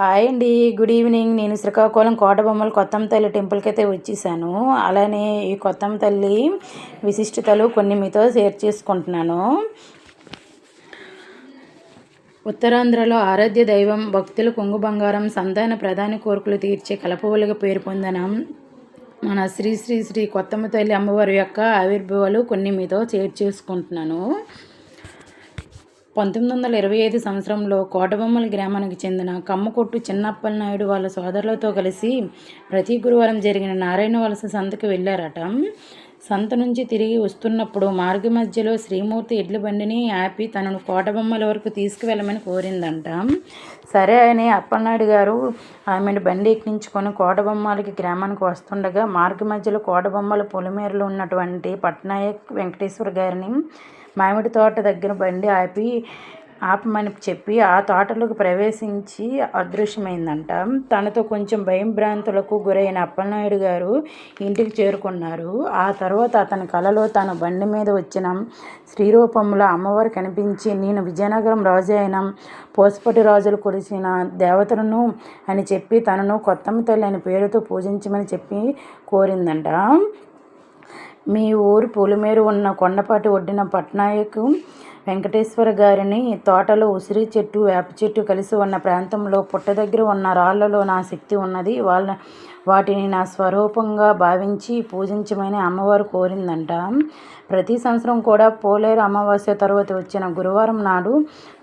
Hi అండి good evening. నేను శ్రీకాకుళం కోటబొమ్మలు కొత్తమ్మ తల్లి టెంపుల్కి అయితే వచ్చేసాను. అలానే ఈ కొత్తమ్మ తల్లి విశిష్టతలు కొన్ని మీతో షేర్ చేసుకుంటున్నాను. ఉత్తరాంధ్రలో ఆరాధ్య దైవం భక్తులు కొంగు బంగారం సంతాన ప్రధాన కోరికలు తీర్చే కలపవులుగా పేరు పొందిన మన శ్రీ శ్రీ శ్రీ కొత్తమ్మ తల్లి అమ్మవారి యొక్క ఆవిర్భావాలు కొన్ని మీతో షేర్ చేసుకుంటున్నాను. పంతొమ్మిది వందల ఇరవై ఐదు సంవత్సరంలో కోటబొమ్మల గ్రామానికి చెందిన కమ్మకొట్టు చిన్నప్పల నాయుడు వాళ్ళ సోదరులతో కలిసి ప్రతి గురువారం జరిగిన నారాయణ వలస సంతకు వెళ్ళారట. సంత నుంచి తిరిగి వస్తున్నప్పుడు మార్గ మధ్యలో శ్రీమూర్తి ఎడ్ల బండిని ఆపి తనను కోటబొమ్మల వరకు తీసుకువెళ్ళమని కోరిందంట. సరే అని అప్పలనాయుడు గారు ఆమెను బండి ఎక్కించుకొని కోటబొమ్మలకి గ్రామానికి వస్తుండగా మార్గ మధ్యలో కోటబొమ్మల పొలిమేరలో ఉన్నటువంటి పట్నాయక్ వెంకటేశ్వర గారిని మామిడి తోట దగ్గర బండి ఆపి ఆపమని చెప్పి ఆ తోటలోకి ప్రవేశించి అదృశ్యమైందంట. తనతో కొంచెం భయం భ్రాంతులకు గురైన అప్పలనాయుడు గారు ఇంటికి చేరుకున్నారు. ఆ తర్వాత అతని కలలో తన బండి మీద వచ్చిన శ్రీరూపంలో అమ్మవారు కనిపించి నేను విజయనగరం రాజు అయిన పోసపటి రాజులు కొలిసిన దేవతలను అని చెప్పి తనను కొత్తమ్మ తల్లి అని పేరుతో పూజించమని చెప్పి కోరిందంట. మీ ఊరు పొలిమేరు ఉన్న కొండపాటి ఒడ్డిన పట్నాయకు వెంకటేశ్వర గారిని తోటలో ఉసిరి చెట్టు వేప చెట్టు కలిసి ఉన్న ప్రాంతంలో పుట్ట దగ్గర ఉన్న రాళ్ళలో నా శక్తి ఉన్నది. వాళ్ళ వాటిని నా స్వరూపంగా భావించి పూజించమని అమ్మవారు కోరిందంట. ప్రతి సంవత్సరం కూడా పోలేరు అమావాస్య తర్వాత వచ్చిన గురువారం నాడు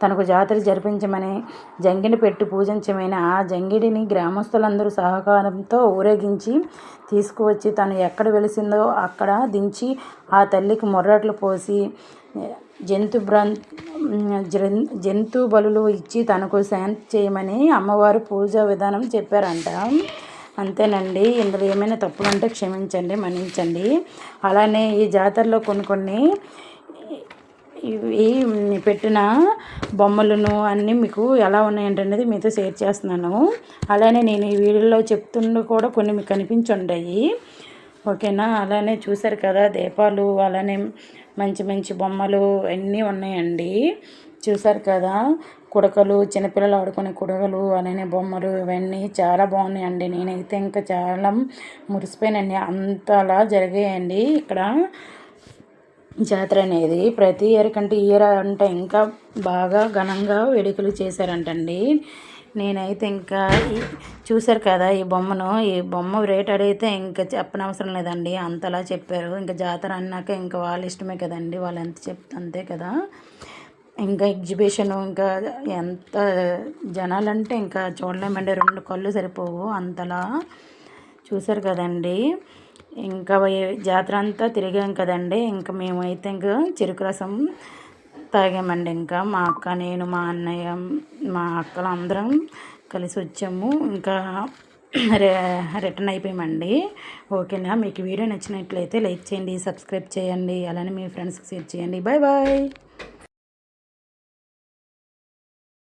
తనకు జాతర జరిపించమని జంగిడి పెట్టి పూజించమని ఆ జంగిడిని గ్రామస్తులందరూ సహకారంతో ఊరేగించి తీసుకువచ్చి తను ఎక్కడ వెలిసిందో అక్కడ దించి ఆ తల్లికి మొర్రట్లు పోసి జంతు బ్రం జంతు బలులు ఇచ్చి తనకు శాంతి చేయమని అమ్మవారు పూజా విధానం చెప్పారంట. అంతేనండి. ఇందులో ఏమైనా తప్పులు ఉంటే క్షమించండి మన్నించండి. అలానే ఈ జాతరలో కొన్ని కొన్ని ఇవి పెట్టిన బొమ్మలను అన్నీ మీకు ఎలా ఉన్నాయంటే మీతో షేర్ చేస్తున్నాను. అలానే నేను ఈ వీడియోలో చెప్తుండ కూడా కొన్ని మీకు కనిపించుంటాయి ఓకేనా? అలానే చూసారు కదా దీపాలు అలానే మంచి మంచి బొమ్మలు అన్నీ ఉన్నాయండి. చూసారు కదా? కుడకలు చిన్నపిల్లలు ఆడుకునే కుడకలు అలానే బొమ్మలు ఇవన్నీ చాలా బాగున్నాయండి. నేనైతే ఇంకా చాలా మురిసిపోయానండి. అంతలా జరిగాయండి ఇక్కడ జాతర అనేది. ప్రతి ఇయర్ కంటే ఇయర్ అంటే ఇంకా బాగా ఘనంగా వేడుకలు చేశారంటండి. నేనైతే ఇంకా చూశారు కదా ఈ బొమ్మను. ఈ బొమ్మ రేట్ అడిగితే ఇంకా చెప్పనవసరం లేదండి. అంతలా చెప్పారు. ఇంకా జాతర అన్నాక ఇంకా వాళ్ళ ఇష్టమే కదండి. వాళ్ళు ఎంత చెప్తే అంతే కదా. ఇంకా ఎగ్జిబిషన్ ఇంకా ఎంత జనాలంటే ఇంకా చూడలేమండి రెండు కళ్ళు సరిపోవు అంతలా. చూసారు కదండి. ఇంకా జాతర అంతా తిరిగాం కదండి. ఇంకా మేమైతే ఇంకా చెరుకు రసం తాగామండి. ఇంకా మా అక్క నేను మా అన్నయ్య మా అక్కలు అందరం కలిసి వచ్చాము. ఇంకా రిటర్న్ అయిపోయామండి. ఓకేనా? మీకు వీడియో నచ్చినట్లయితే లైక్ చేయండి సబ్స్క్రైబ్ చేయండి. అలానే మీ ఫ్రెండ్స్కి షేర్ చేయండి. Bye bye.